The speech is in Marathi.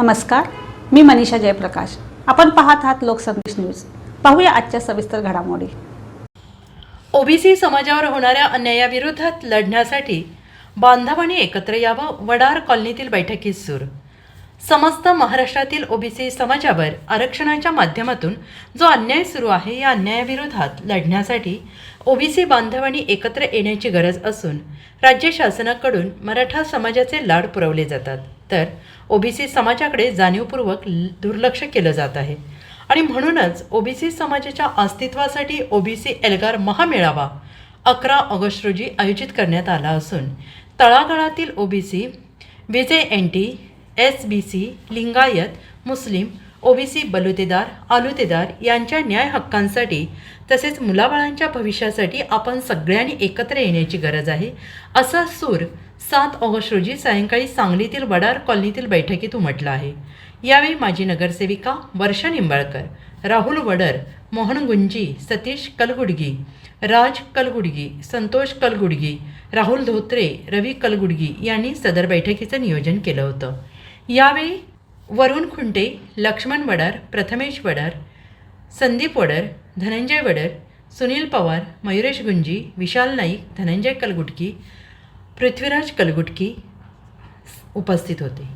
नमस्कार मी मनीषा जयप्रकाश. आपण पाहत आहात लोकसंदेश न्यूज. पाहूया आजच्या सविस्तर घडामोडी. ओबीसी समाजावर होणाऱ्या अन्यायाविरोधात लढण्यासाठी बांधवांनी एकत्र यावं वडार कॉलनीतील बैठकीत सूर. समस्त महाराष्ट्रातील ओबीसी समाजावर आरक्षणाच्या माध्यमातून जो अन्याय सुरू आहे या अन्यायाविरोधात लढण्यासाठी ओबीसी बांधवांनी एकत्र येण्याची गरज असून राज्य शासनाकडून मराठा समाजाचे लाड पुरवले जातात. तर ओबीसी समाजाकडे जाणीवपूर्वक ल- दुर्लक्ष केलं जात आहे. आणि म्हणूनच ओबीसी समाजाच्या अस्तित्वासाठी ओबीसी एल्गार महामेळावा अकरा ऑगस्ट रोजी आयोजित करण्यात आला असून तळागाळातील OBC VJ N T S B C Lingayat मुस्लिम ओबीसी बलुतेदार आलुतेदार यांच्या न्याय हक्कांसाठी तसेच मुलाबाळांच्या भविष्यासाठी आपण सगळ्यांनी एकत्र येण्याची गरज आहे असा सूर सात ऑगस्ट रोजी सायंकाळी सांगलीतील वडार कॉलनीतील बैठकीत उमटला आहे. यावेळी माजी नगरसेविका वर्षा निंबाळकर राहुल वडर मोहन गुंजी सतीश कलगुडगी राज कलगुडगी संतोष कलगुडगी राहुल धोत्रे रवी कलगुडगी यांनी सदर बैठकीचं नियोजन केलं होतं. यावेळी वरुण खुंटे लक्ष्मण वडार प्रथमेश वडार संदीप वडर धनंजय वडर सुनील पवार मयुरेश गुंजी विशाल नाईक धनंजय कलगुटकी पृथ्वीराज कलगुटकी उपस्थित होते.